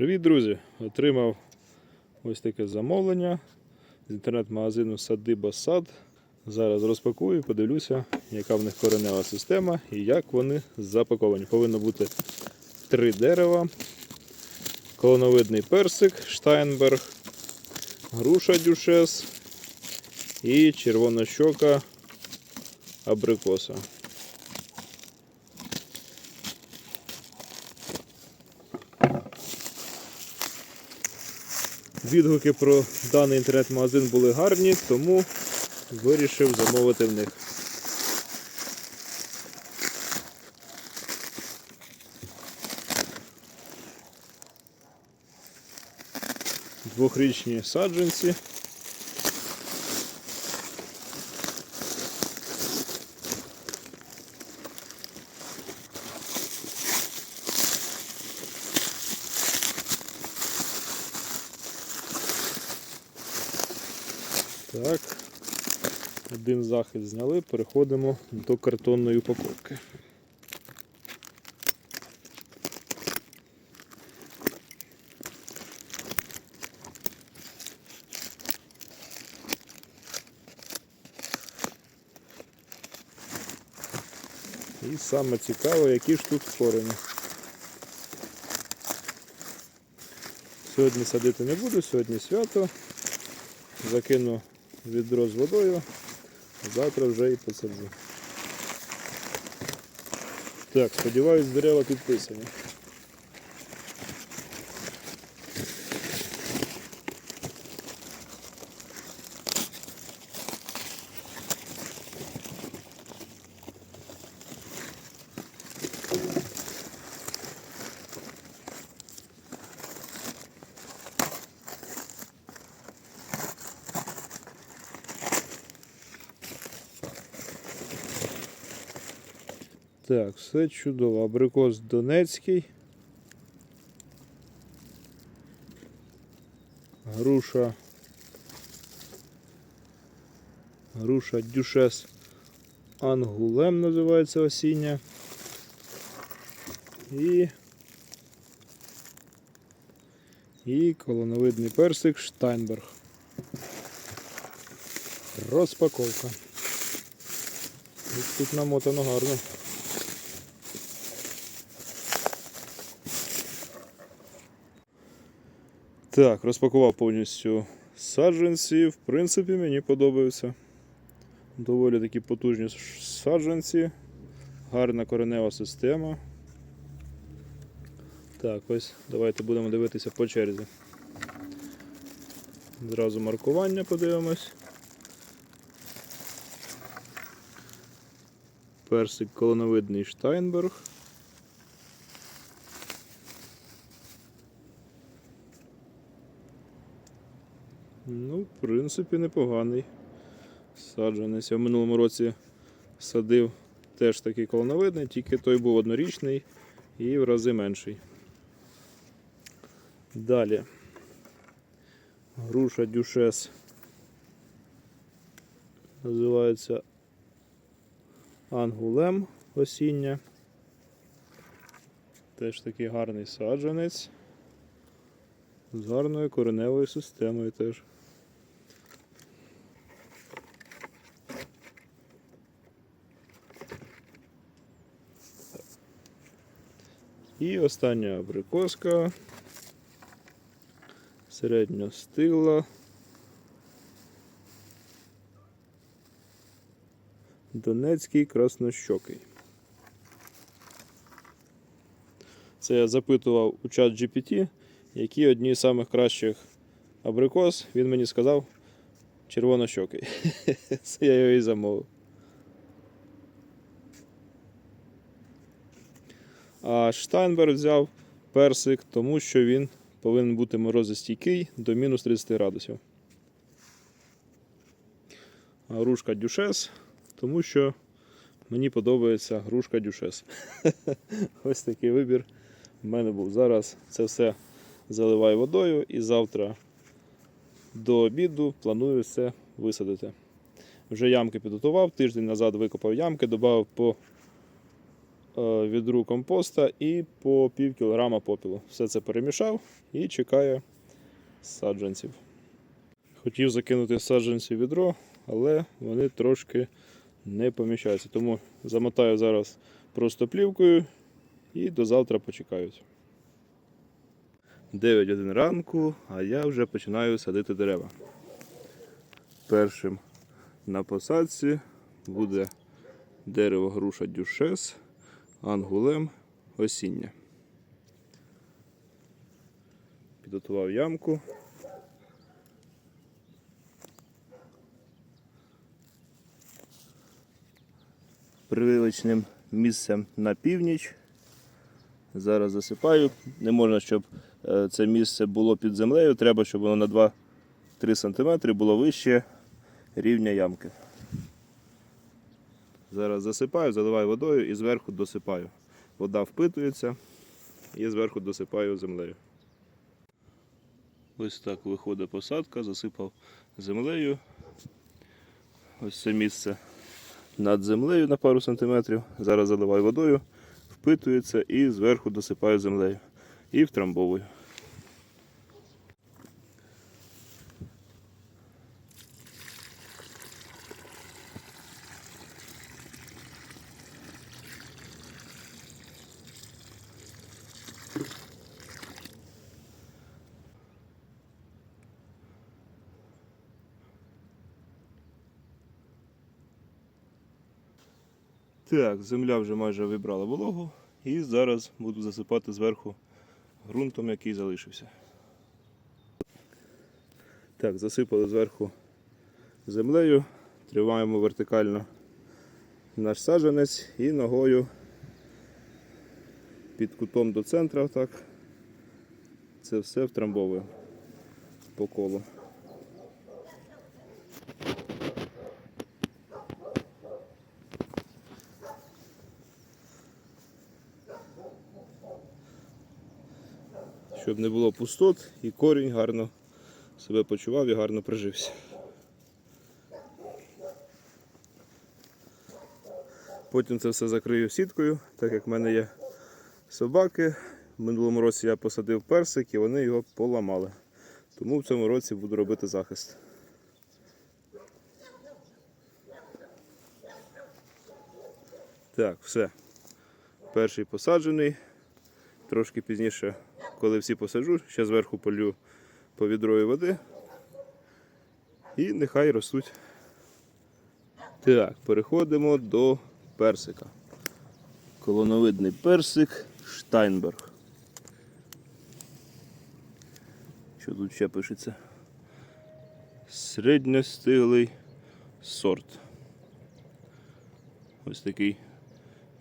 Привіт, друзі! Отримав ось таке замовлення з інтернет-магазину Садиба Сад. Зараз розпакую, подивлюся, яка в них коренева система і як вони запаковані. Повинно бути три дерева, колоновидний персик Штайнберг, груша дюшес і червонощока абрикоса. Відгуки про даний інтернет-магазин були гарні, тому вирішив замовити в них. Двохрічні саджанці. Так, один захист зняли, переходимо до картонної упаковки. І саме цікаво, які ж тут корені. Сьогодні садити не буду, сьогодні свято. Закину відро з водою, завтра вже і посаджу. Так, сподіваюсь, дерева підписані. Так, все чудово. Абрикос Донецький. Груша. Груша Дюшес Ангулем називається осіння. І. І колоновидний персик Штайнберг. Розпаковка. Тут намотано гарно. Так, розпакував повністю саджанці. В принципі, мені подобаються. Доволі такі потужні саджанці. Гарна коренева система. Так, ось давайте будемо дивитися по черзі. Зразу маркування подивимось. Персик колоновидний Штайнберг. Ну, в принципі, непоганий. Саджанець. Я в минулому році садив теж такий колоновидний, тільки той був однорічний і в рази менший. Далі. Груша дюшес. Називається ангулем осіння. Теж такий гарний саджанець. З гарною кореневою системою теж. І остання абрикоска. Середньо стигла. Донецький краснощокий. Це я запитував у чат GPT, які одні з самих кращих абрикос. Він мені сказав червонощокий. Це я його і замовив. А Штайнберг взяв персик, тому що він повинен бути морозостійкий до мінус 30 градусів. А грушка дюшес, тому що мені подобається грушка дюшес. Ось такий вибір в мене був. Зараз це все заливаю водою і завтра до обіду планую все висадити. Вже ямки підготував, тиждень назад викопав ямки, додав по е, відру компоста і по пів кілограма попілу. Все це перемішав і чекає саджанців. Хотів закинути саджанці відро, але вони трошки не поміщаються. Тому замотаю зараз просто плівкою і до завтра почекають. 9 годин ранку, а я вже починаю садити дерева. Першим на посадці буде дерево груша дюшес, ангулем осіння. Підготував ямку. Прививочним місцем на північ. Зараз засипаю. Не можна, щоб це місце було під землею. Треба, щоб воно на 2-3 см було вище рівня ямки. Зараз засипаю, заливаю водою і зверху досипаю. Вода впитується і зверху досипаю землею. Ось так виходить посадка, засипав землею. Ось це місце над землею на пару сантиметрів. Зараз заливаю водою, впитується і зверху досипаю землею. І втрамбовую. Так, земля вже майже вибрала вологу і зараз буду засипати зверху ґрунтом, який залишився. Так, засипали зверху землею, тримаємо вертикально наш саджанець і ногою під кутом до центра так. Це все втрамбовуємо по колу. Щоб не було пустот і корінь гарно себе почував і гарно прижився. Потім це все закрию сіткою, так як в мене є собаки. В минулому році я посадив персик і вони його поламали. Тому в цьому році буду робити захист. Так, все. Перший посаджений. Трошки пізніше, коли всі посаджу, ще зверху полю по відрою води. І нехай ростуть. Так, переходимо до персика. Колоновидний персик Штайнберг. Що тут ще пишеться? Середньостиглий сорт. Ось такий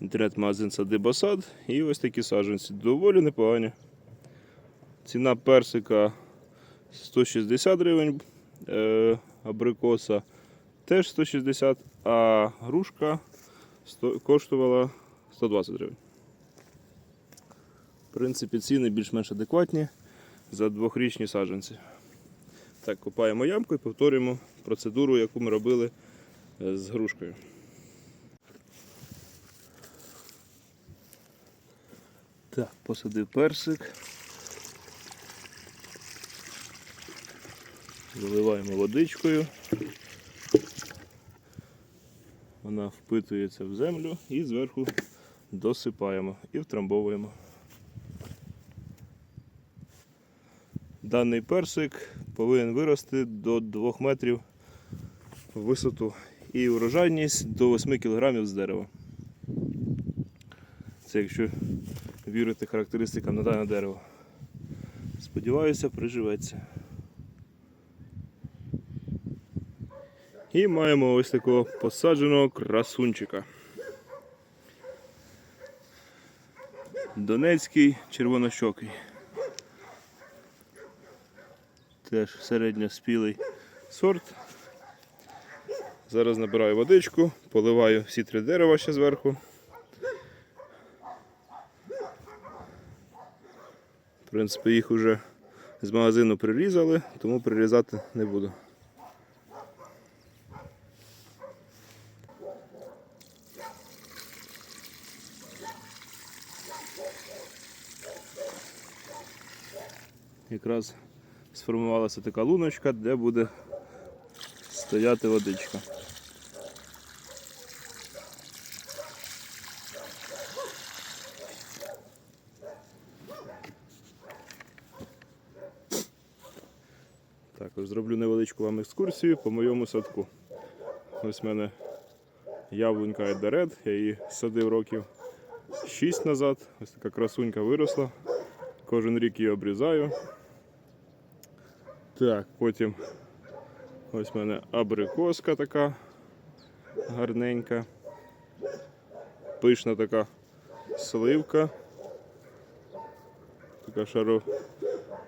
інтернет-магазин Сади Басад і ось такі саджанці. Доволі непогані. Ціна персика 160 гривень, е, абрикоса теж 160, а грушка коштувала 120 гривень. В принципі, ціни більш-менш адекватні за двохрічні саджанці. Так, копаємо ямку і повторюємо процедуру, яку ми робили е, з грушкою. Так, посадив персик. Заливаємо водичкою. Вона впитується в землю і зверху досипаємо і втрамбовуємо. Даний персик повинен вирости до 2 метрів в висоту і урожайність до 8 кг з дерева. Це якщо вірити характеристикам на дане дерево. Сподіваюся, приживеться. І маємо ось такого посадженого красунчика. Донецький червонощокий. Теж середньоспілий сорт. Зараз набираю водичку, поливаю всі три дерева ще зверху. В принципі, їх вже з магазину прирізали, тому прирізати не буду. Якраз сформувалася така луночка, де буде стояти водичка. Також зроблю невеличку вам екскурсію по моєму садку. Ось в мене яблунька Едаред, я її садив років. 6 назад. Ось така красунька виросла. Кожен рік її обрізаю. Так, потім ось в мене абрикоска така гарненька. Пишна така сливка. Така шаро,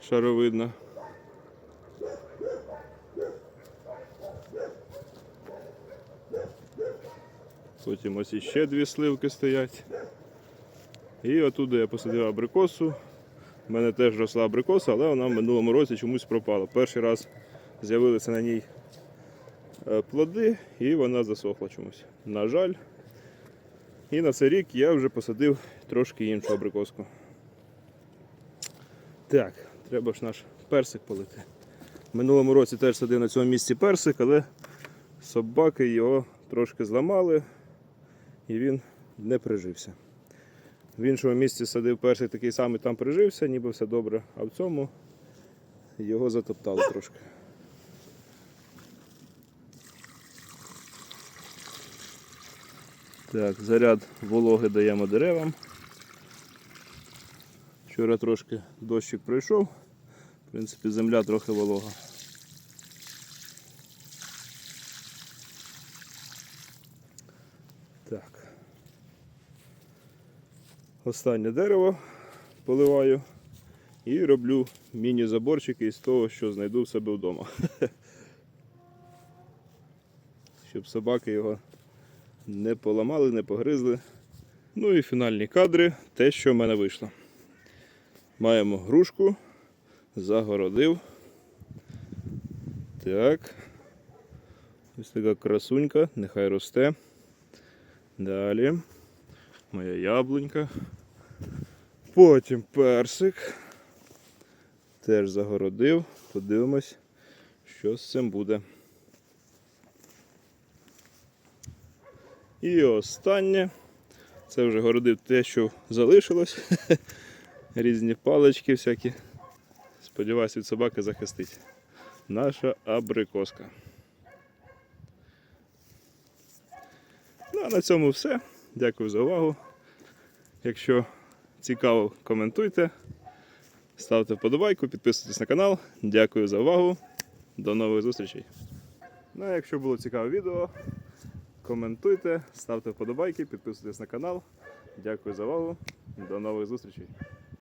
шаровидна. Потім ось іще дві сливки стоять. І отуди я посадив абрикосу. У мене теж росла абрикоса, але вона в минулому році чомусь пропала. Перший раз з'явилися на ній е, плоди і вона засохла чомусь. На жаль. І на цей рік я вже посадив трошки іншу абрикоску. Так, треба ж наш персик полити. В минулому році теж садив на цьому місці персик, але собаки його трошки зламали і він не прижився. В іншому місці садив перший такий самий, там прижився, ніби все добре, а в цьому його затоптали трошки. Так, заряд вологи даємо деревам. Вчора трошки дощик пройшов. В принципі, земля трохи волога. Останнє дерево поливаю і роблю міні-заборчики із того, що знайду в себе вдома. Щоб собаки його не поламали, не погризли. Ну і фінальні кадри, те, що в мене вийшло. Маємо грушку, загородив. Так. Ось така красунька, нехай росте. Далі. Моя яблунька. Потім персик. Теж загородив. Подивимось, що з цим буде. І останнє. Це вже городив те, що залишилось. Різні палички всякі. Сподіваюсь, від собаки захистить. Наша абрикоска. Ну а на цьому все. Дякую за увагу. Якщо цікаво, коментуйте, ставте вподобайку, підписуйтесь на канал. Дякую за увагу. До нових зустрічей. Ну а якщо було цікаве відео, коментуйте, ставте вподобайки, підписуйтесь на канал. Дякую за увагу. До нових зустрічей.